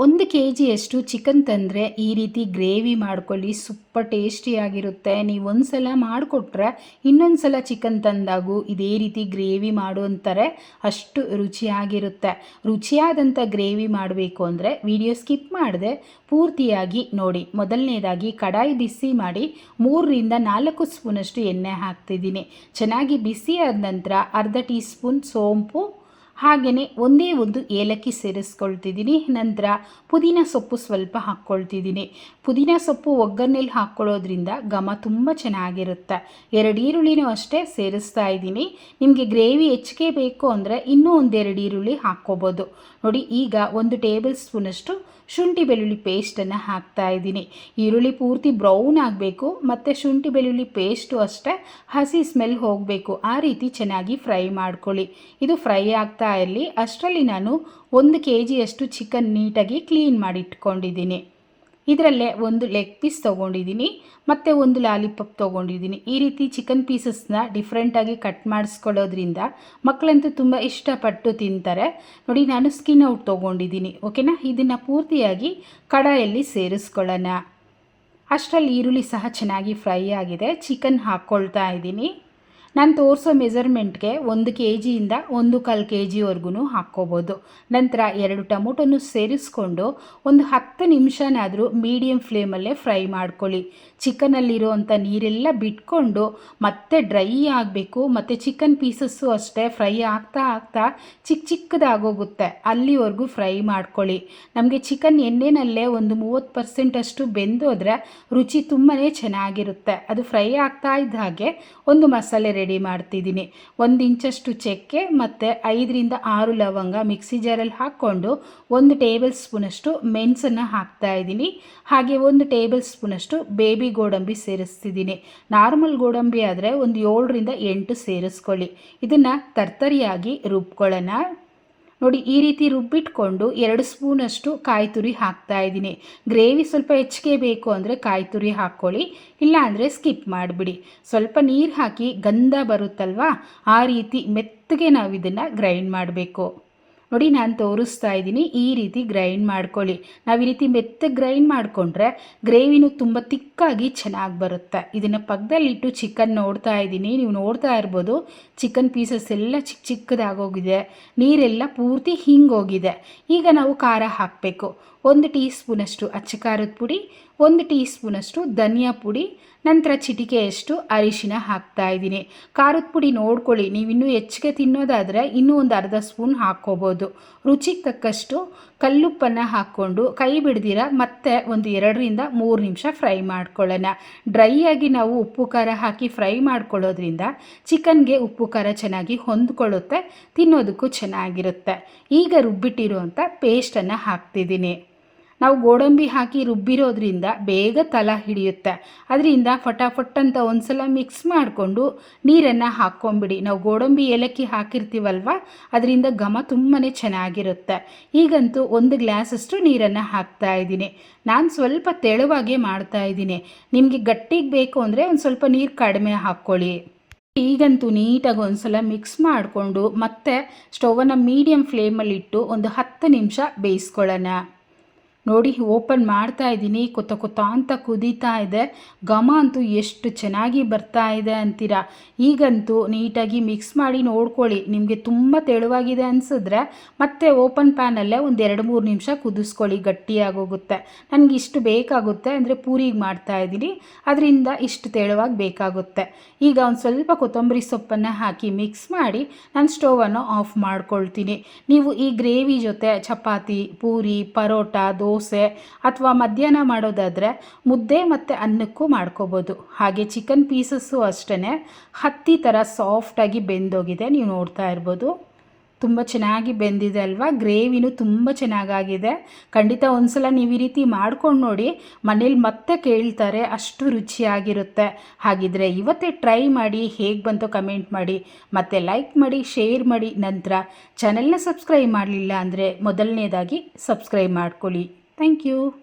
ಒಂದು ಕೆ ಜಿಯಷ್ಟು ಚಿಕನ್ ತಂದರೆ ಈ ರೀತಿ ಗ್ರೇವಿ ಮಾಡ್ಕೊಳ್ಳಿ, ಸೂಪರ್ ಟೇಸ್ಟಿಯಾಗಿರುತ್ತೆ ನೀವು ಒಂದು ಸಲ ಮಾಡಿಕೊಟ್ರೆ ಇನ್ನೊಂದು ಸಲ ಚಿಕನ್ ತಂದಾಗೂ ಇದೇ ರೀತಿ ಗ್ರೇವಿ ಮಾಡು ಅಂತಾರೆ, ಅಷ್ಟು ರುಚಿಯಾಗಿರುತ್ತೆ. ರುಚಿಯಾದಂಥ ಗ್ರೇವಿ ಮಾಡಬೇಕು ಅಂದರೆ ವಿಡಿಯೋ ಸ್ಕಿಪ್ ಮಾಡದೆ ಪೂರ್ತಿಯಾಗಿ ನೋಡಿ. ಮೊದಲನೇದಾಗಿ ಕಡಾಯಿ ಬಿಸಿ ಮಾಡಿ ಮೂರರಿಂದ ನಾಲ್ಕು ಸ್ಪೂನಷ್ಟು ಎಣ್ಣೆ ಹಾಕ್ತಿದ್ದೀನಿ. ಚೆನ್ನಾಗಿ ಬಿಸಿ ಆದ ನಂತರ ಅರ್ಧ ಟೀ ಸ್ಪೂನ್ ಸೋಂಪು ಹಾಗೆಯೇ ಒಂದೇ ಒಂದು ಏಲಕ್ಕಿ ಸೇರಿಸ್ಕೊಳ್ತಿದ್ದೀನಿ. ನಂತರ ಪುದೀನ ಸೊಪ್ಪು ಸ್ವಲ್ಪ ಹಾಕ್ಕೊಳ್ತಿದ್ದೀನಿ. ಪುದೀನ ಸೊಪ್ಪು ಒಗ್ಗರಣೆಲಿ ಹಾಕ್ಕೊಳ್ಳೋದ್ರಿಂದ ಘಮ ತುಂಬ ಚೆನ್ನಾಗಿರುತ್ತೆ. ಎರಡು ಈರುಳ್ಳಿನೂ ಅಷ್ಟೇ ಸೇರಿಸ್ತಾ ಇದ್ದೀನಿ. ನಿಮಗೆ ಗ್ರೇವಿ ಹೆಚ್ಚಿಗೆ ಬೇಕು ಅಂದರೆ ಇನ್ನೂ ಒಂದೆರಡು ಈರುಳ್ಳಿ ಹಾಕ್ಕೋಬೋದು. ನೋಡಿ, ಈಗ ಒಂದು ಟೇಬಲ್ ಸ್ಪೂನಷ್ಟು ಶುಂಠಿ ಬೆಳ್ಳುಳ್ಳಿ ಪೇಸ್ಟನ್ನು ಹಾಕ್ತಾ ಇದ್ದೀನಿ. ಈರುಳ್ಳಿ ಪೂರ್ತಿ ಬ್ರೌನ್ ಆಗಬೇಕು, ಮತ್ತು ಶುಂಠಿ ಬೆಳ್ಳುಳ್ಳಿ ಪೇಸ್ಟು ಅಷ್ಟೇ, ಹಸಿ ಸ್ಮೆಲ್ ಹೋಗಬೇಕು. ಆ ರೀತಿ ಚೆನ್ನಾಗಿ ಫ್ರೈ ಮಾಡ್ಕೊಳ್ಳಿ. ಇದು ಫ್ರೈ ಆಗ್ತಾ ಇರಲಿ. ಅಷ್ಟರಲ್ಲಿ ನಾನು ಒಂದು ಕೆ ಜಿಯಷ್ಟು ಚಿಕನ್ ನೀಟಾಗಿ ಕ್ಲೀನ್ ಮಾಡಿ ಇಟ್ಕೊಂಡಿದ್ದೀನಿ ಇದರಲ್ಲೇ ಒಂದು ಲೆಗ್ ಪೀಸ್ ತೊಗೊಂಡಿದ್ದೀನಿ, ಮತ್ತು ಒಂದು ಲಾಲಿಪಾಪ್ ತೊಗೊಂಡಿದ್ದೀನಿ. ಈ ರೀತಿ ಚಿಕನ್ ಪೀಸಸ್ನ ಡಿಫ್ರೆಂಟಾಗಿ ಕಟ್ ಮಾಡಿಸ್ಕೊಳ್ಳೋದ್ರಿಂದ ಮಕ್ಕಳಂತೂ ತುಂಬ ಇಷ್ಟಪಟ್ಟು ತಿಂತಾರೆ. ನೋಡಿ, ನಾನು ಸ್ಕಿನ್ ಔಟ್ ತೊಗೊಂಡಿದ್ದೀನಿ ಓಕೆನಾ ಇದನ್ನು ಪೂರ್ತಿಯಾಗಿ ಕಡಾಯಲ್ಲಿ ಸೇರಿಸ್ಕೊಳ್ಳೋಣ. ಅಷ್ಟರಲ್ಲಿ ಈರುಳ್ಳಿ ಸಹ ಚೆನ್ನಾಗಿ ಫ್ರೈ ಆಗಿದೆ. ಚಿಕನ್ ಹಾಕ್ಕೊಳ್ತಾ ಇದ್ದೀನಿ. ನಾನು ತೋರಿಸೋ ಮೆಜರ್ಮೆಂಟ್ಗೆ ಒಂದು ಕೆ ಜಿಯಿಂದ ಒಂದು ಕಾಲು ಕೆ ಜಿವರೆಗೂ ಹಾಕ್ಕೋಬೋದು. ನಂತರ ಎರಡು ಟೊಮೊಟೊನು ಸೇರಿಸ್ಕೊಂಡು ಒಂದು ಹತ್ತು ನಿಮಿಷನಾದರೂ ಮೀಡಿಯಂ ಫ್ಲೇಮಲ್ಲೇ ಫ್ರೈ ಮಾಡ್ಕೊಳ್ಳಿ. ಚಿಕನಲ್ಲಿರುವಂಥ ನೀರೆಲ್ಲ ಬಿಟ್ಕೊಂಡು ಮತ್ತೆ ಡ್ರೈ ಆಗಬೇಕು, ಮತ್ತು ಚಿಕನ್ ಪೀಸಸ್ಸು ಅಷ್ಟೇ ಫ್ರೈ ಆಗ್ತಾ ಆಗ್ತಾ ಚಿಕ್ಕ ಚಿಕ್ಕದಾಗೋಗುತ್ತೆ. ಅಲ್ಲಿವರೆಗೂ ಫ್ರೈ ಮಾಡ್ಕೊಳ್ಳಿ. ನಮಗೆ ಚಿಕನ್ ಎಣ್ಣೆನಲ್ಲೇ ಒಂದು ಮೂವತ್ತು ಪರ್ಸೆಂಟ್ ಅಷ್ಟು ಬೆಂದೋದ್ರೆ ರುಚಿ ತುಂಬಾ ಚೆನ್ನಾಗಿರುತ್ತೆ. ಅದು ಫ್ರೈ ಆಗ್ತಾ ಇದ್ದ ಹಾಗೆ ಒಂದು ಮಸಾಲೆ ರೆಡಿ ಮಾಡ್ತಿದ್ದೀನಿ. ಒಂದು ಇಂಚಷ್ಟು ಚಕ್ಕೆ ಮತ್ತು ಐದರಿಂದ ಆರು ಲವಂಗ ಮಿಕ್ಸಿ ಜಾರಲ್ಲಿ ಹಾಕ್ಕೊಂಡು ಒಂದು ಟೇಬಲ್ ಸ್ಪೂನಷ್ಟು ಮೆಣಸನ್ನು ಹಾಕ್ತಾ ಇದ್ದೀನಿ. ಹಾಗೆ ಒಂದು ಟೇಬಲ್ ಸ್ಪೂನಷ್ಟು ಬೇಬಿ ಗೋಡಂಬಿ ಸೇರಿಸ್ತಿದ್ದೀನಿ. ನಾರ್ಮಲ್ ಗೋಡಂಬಿ ಆದರೆ ಒಂದು ಏಳರಿಂದ ಎಂಟು ಸೇರಿಸ್ಕೊಳ್ಳಿ. ಇದನ್ನು ತರ್ತರಿಯಾಗಿ ರುಬ್ಕೊಳ್ಳೋಣ. ನೋಡಿ, ಈ ರೀತಿ ರುಬ್ಬಿಟ್ಕೊಂಡು ಎರಡು ಸ್ಪೂನಷ್ಟು ಕಾಯಿ ತುರಿ ಹಾಕ್ತಾ ಇದ್ದೀನಿ. ಗ್ರೇವಿ ಸ್ವಲ್ಪ ಹೆಚ್ಚಿಗೆ ಬೇಕು ಅಂದರೆ ಕಾಯಿ ತುರಿ ಹಾಕ್ಕೊಳ್ಳಿ ಇಲ್ಲ ಅಂದರೆ ಸ್ಕಿಪ್ ಮಾಡಿಬಿಡಿ. ಸ್ವಲ್ಪ ನೀರು ಹಾಕಿ ಗಂಧ ಬರುತ್ತಲ್ವಾ, ಆ ರೀತಿ ಮೆತ್ತಗೆ ನಾವು ಇದನ್ನು ಗ್ರೈಂಡ್ ಮಾಡಬೇಕು. ನೋಡಿ ನಾನು ತೋರಿಸ್ತಾ ಇದ್ದೀನಿ. ಈ ರೀತಿ ಗ್ರೈಂಡ್ ಮಾಡ್ಕೊಳ್ಳಿ. ನಾವು ಈ ರೀತಿ ಮೆತ್ತಗೆ ಗ್ರೈಂಡ್ ಮಾಡಿಕೊಂಡ್ರೆ ಗ್ರೇವಿನೂ ತುಂಬ ತಿಕ್ಕಾಗಿ ಚೆನ್ನಾಗಿ ಬರುತ್ತೆ. ಇದನ್ನು ಪಕ್ಕದಲ್ಲಿಟ್ಟು ಚಿಕನ್ ನೋಡ್ತಾ ಇದ್ದೀನಿ. ನೀವು ನೋಡ್ತಾ ಇರ್ಬೋದು ಚಿಕನ್ ಪೀಸಸ್ ಎಲ್ಲ ಚಿಕ್ಕ ಚಿಕ್ಕದಾಗೋಗಿದೆ ನೀರೆಲ್ಲ ಪೂರ್ತಿ ಹಿಂಗೋಗಿದೆ ಈಗ ನಾವು ಖಾರ ಹಾಕಬೇಕು. ಒಂದು ಟೀ ಸ್ಪೂನಷ್ಟು ಅಚ್ಚ ಖಾರದ ಪುಡಿ ಒಂದು ಟೀ ಸ್ಪೂನಷ್ಟು ಧನಿಯಾ ಪುಡಿ, ನಂತರ ಚಿಟಿಕೆಯಷ್ಟು ಅರಿಶಿನ ಹಾಕ್ತಾ ಇದ್ದೀನಿ. ಖಾರದ ಪುಡಿ ನೋಡ್ಕೊಳ್ಳಿ, ನೀವು ಇನ್ನೂ ಹೆಚ್ಚಿಗೆ ತಿನ್ನೋದಾದರೆ ಇನ್ನೂ ಒಂದು ಅರ್ಧ ಸ್ಪೂನ್ ಹಾಕ್ಕೋಬೋದು. ರುಚಿಗೆ ತಕ್ಕಷ್ಟು ಕಲ್ಲುಪ್ಪನ್ನು ಹಾಕ್ಕೊಂಡು ಕೈ ಬಿಡ್ದಿರ, ಮತ್ತೆ ಒಂದು ಎರಡರಿಂದ ಮೂರು ನಿಮಿಷ ಫ್ರೈ ಮಾಡ್ಕೊಳ್ಳೋಣ. ಡ್ರೈ ಆಗಿ ನಾವು ಉಪ್ಪು ಖಾರ ಹಾಕಿ ಫ್ರೈ ಮಾಡ್ಕೊಳ್ಳೋದ್ರಿಂದ ಚಿಕನ್ಗೆ ಉಪ್ಪು ಖಾರ ಚೆನ್ನಾಗಿ ಹೊಂದ್ಕೊಳ್ಳುತ್ತೆ, ತಿನ್ನೋದಕ್ಕೂ ಚೆನ್ನಾಗಿರುತ್ತೆ. ಈಗ ರುಬ್ಬಿಟ್ಟಿರುವಂಥ ಪೇಸ್ಟನ್ನು ಹಾಕ್ತಿದ್ದೀನಿ. ನಾವು ಗೋಡಂಬಿ ಹಾಕಿ ರುಬ್ಬಿರೋದ್ರಿಂದ ಬೇಗ ತಲ ಹಿಡಿಯುತ್ತೆ. ಅದರಿಂದ ಫಟಾಫಟ್ ಅಂತ ಒಂದ್ಸಲ ಮಿಕ್ಸ್ ಮಾಡಿಕೊಂಡು ನೀರನ್ನು ಹಾಕ್ಕೊಂಬಿಡಿ. ನಾವು ಗೋಡಂಬಿ ಏಲಕ್ಕಿ ಹಾಕಿರ್ತೀವಲ್ವ? ಅದರಿಂದ ಘಮ ತುಂಬಾ ಚೆನ್ನಾಗಿರುತ್ತೆ. ಈಗಂತೂ ಒಂದು ಗ್ಲಾಸಷ್ಟು ನೀರನ್ನು ಹಾಕ್ತಾ ಇದ್ದೀನಿ. ನಾನು ಸ್ವಲ್ಪ ತೆಳುವಾಗೆ ಮಾಡ್ತಾ ಇದ್ದೀನಿ. ನಿಮಗೆ ಗಟ್ಟಿಗೆ ಬೇಕು ಅಂದರೆ ಒಂದು ಸ್ವಲ್ಪ ನೀರು ಕಡಿಮೆ ಹಾಕ್ಕೊಳ್ಳಿ. ಈಗಂತೂ ನೀಟಾಗಿ ಒಂದ್ಸಲ ಮಿಕ್ಸ್ ಮಾಡಿಕೊಂಡು ಮತ್ತೆ ಸ್ಟೌವನ್ನು ಮೀಡಿಯಮ್ ಫ್ಲೇಮಲ್ಲಿಟ್ಟು ಒಂದು ಹತ್ತು ನಿಮಿಷ ಬೇಯಿಸ್ಕೊಳ್ಳೋಣ. ನೋಡಿ, ಓಪನ್ ಮಾಡ್ತಾ ಇದ್ದೀನಿ. ಕೊತ್ತ ಕೊತ್ತ ಅಂತ ಕುದೀತಾ ಇದೆ. ಘಮ ಅಂತೂ ಎಷ್ಟು ಚೆನ್ನಾಗಿ ಬರ್ತಾ ಇದೆ ಅಂತೀರಾ? ಈಗಂತೂ ನೀಟಾಗಿ ಮಿಕ್ಸ್ ಮಾಡಿ ನೋಡ್ಕೊಳ್ಳಿ. ನಿಮಗೆ ತುಂಬ ತೆಳುವಾಗಿದೆ ಅನಿಸಿದ್ರೆ ಮತ್ತೆ ಓಪನ್ ಪ್ಯಾನಲ್ಲೇ ಒಂದು ಎರಡು ಮೂರು ನಿಮಿಷ ಕುದಿಸ್ಕೊಳ್ಳಿ. ಗಟ್ಟಿಯಾಗೋಗುತ್ತೆ. ನನಗೆ ಇಷ್ಟು ಬೇಕಾಗುತ್ತೆ ಅಂದರೆ ಪೂರಿಗೆ ಮಾಡ್ತಾ ಇದ್ದೀನಿ. ಅದರಿಂದ ಇಷ್ಟು ತೆಳುವಾಗಿ ಬೇಕಾಗುತ್ತೆ. ಈಗ ಒಂದು ಸ್ವಲ್ಪ ಕೊತ್ತಂಬರಿ ಸೊಪ್ಪನ್ನು ಹಾಕಿ ಮಿಕ್ಸ್ ಮಾಡಿ ನಾನು ಸ್ಟೋವನ್ನು ಆಫ್ ಮಾಡ್ಕೊಳ್ತೀನಿ. ನೀವು ಈ ಗ್ರೇವಿ ಜೊತೆ ಚಪಾತಿ, ಪೂರಿ, ಪರೋಟ, ದೋ ದೋಸೆ ಅಥವಾ ಮಧ್ಯಾಹ್ನ ಮಾಡೋದಾದರೆ ಮುದ್ದೆ ಮತ್ತು ಅನ್ನಕ್ಕೂ ಮಾಡ್ಕೋಬೋದು. ಹಾಗೆ ಚಿಕನ್ ಪೀಸಸ್ಸು ಅಷ್ಟೇ ಹತ್ತಿ ಥರ ಸಾಫ್ಟಾಗಿ ಬೆಂದೋಗಿದೆ, ನೀವು ನೋಡ್ತಾ ಇರ್ಬೋದು. ತುಂಬ ಚೆನ್ನಾಗಿ ಬೆಂದಿದೆ ಅಲ್ವಾ? ಗ್ರೇವಿನೂ ತುಂಬ ಚೆನ್ನಾಗಾಗಿದೆ. ಖಂಡಿತ ಒಂದ್ಸಲ ನೀವು ಈ ರೀತಿ ಮಾಡ್ಕೊಂಡು ನೋಡಿ, ಮನೇಲಿ ಮತ್ತೆ ಕೇಳ್ತಾರೆ, ಅಷ್ಟು ರುಚಿಯಾಗಿರುತ್ತೆ. ಹಾಗಿದ್ರೆ ಇವತ್ತೇ ಟ್ರೈ ಮಾಡಿ, ಹೇಗೆ ಬಂತು ಕಮೆಂಟ್ ಮಾಡಿ, ಮತ್ತೆ ಲೈಕ್ ಮಾಡಿ, ಶೇರ್ ಮಾಡಿ, ನಂತರ ಚಾನೆಲ್ನ ಸಬ್ಸ್ಕ್ರೈಬ್ ಮಾಡಲಿಲ್ಲ ಅಂದರೆ ಮೊದಲನೇದಾಗಿ ಸಬ್ಸ್ಕ್ರೈಬ್ ಮಾಡ್ಕೊಳ್ಳಿ. Thank you.